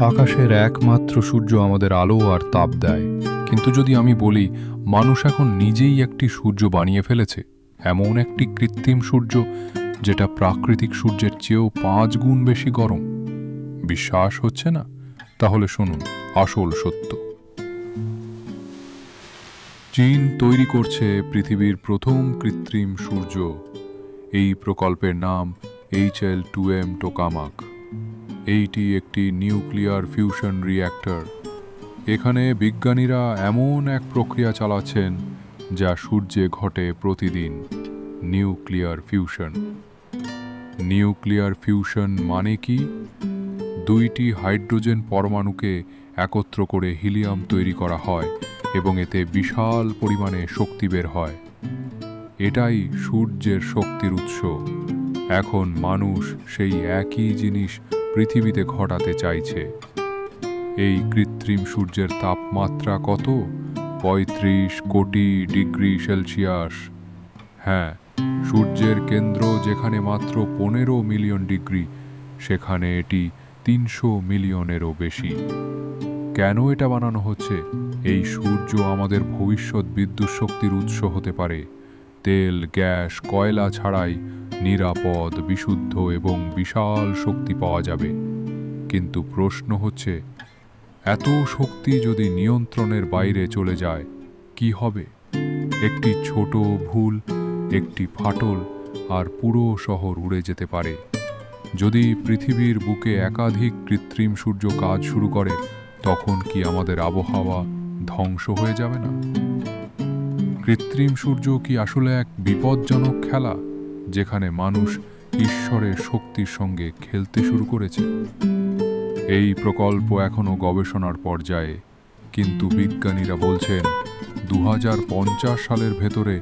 আকাশের একমাত্র সূর্য আমাদের আলো আর তাপ দেয়। কিন্তু যদি আমি বলি, মানুষ এখন নিজেই একটি সূর্য বানিয়ে ফেলেছে, এমন একটি কৃত্রিম সূর্য, যেটা প্রাকৃতিক সূর্যের চেয়েও পাঁচ গুণ বেশি গরম। বিশ্বাস হচ্ছে না? তাহলে শুনুন, আসল সত্য। চীন তৈরি করছে পৃথিবীর প্রথম কৃত্রিম সূর্য। এই প্রকল্পের নাম H L two M tokamak এইটি একটি নিউক্লিয়ার ফিউশন রিঅ্যাক্টর। এখানে বিজ্ঞানীরা এমন এক প্রক্রিয়া চালাচ্ছেন যা সূর্যে ঘটে প্রতিদিন, নিউক্লিয়ার ফিউশন। নিউক্লিয়ার ফিউশন মানে কি? দুইটি হাইড্রোজেন পরমাণুকে একত্র করে হিলিয়াম তৈরি করা হয় এবং এতে বিশাল পরিমাণে শক্তি বের হয়। এটাই সূর্যের শক্তির উৎস। এখন মানুষ সেই একই জিনিস পৃথিবীতে ঘটাতে চাইছে। এই কৃত্রিম সূর্যের তাপমাত্রা কত? পঁয়ত্রিশ কোটি ডিগ্রি সেলসিয়াস। হ্যাঁ সূর্যের কেন্দ্র যেখানে মাত্র পনেরো মিলিয়ন ডিগ্রি, সেখানে এটি তিনশো মিলিয়নেরও বেশি। কেন এটা বানানো হচ্ছে? এই সূর্য আমাদের ভবিষ্যৎ বিদ্যুৎ শক্তির উৎস হতে পারে। তেল, গ্যাস, কয়লা ছাড়াই নিরাপদ, বিশুদ্ধ এবং বিশাল শক্তি পাওয়া যাবে। কিন্তু প্রশ্ন হচ্ছে, এত শক্তি যদি নিয়ন্ত্রণের বাইরে চলে যায়, কি হবে? একটি ছোট ভুল, একটি ফাটল আর পুরো শহর উড়ে যেতে পারে। যদি পৃথিবীর বুকে একাধিক কৃত্রিম সূর্য কাজ শুরু করে, তখন কি আমাদের আবহাওয়া ধ্বংস হয়ে যাবে না? কৃত্রিম সূর্য কি আসলে এক বিপজ্জনক খেলা, যেখানে মানুষ ঈশ্বরের শক্তির সঙ্গে খেলতে শুরু করেছে? এই প্রকল্প এখনও গবেষণার পর্যায়ে, কিন্তু বিজ্ঞানীরা বলছেন দু হাজার পঞ্চাশ সালের ভেতরে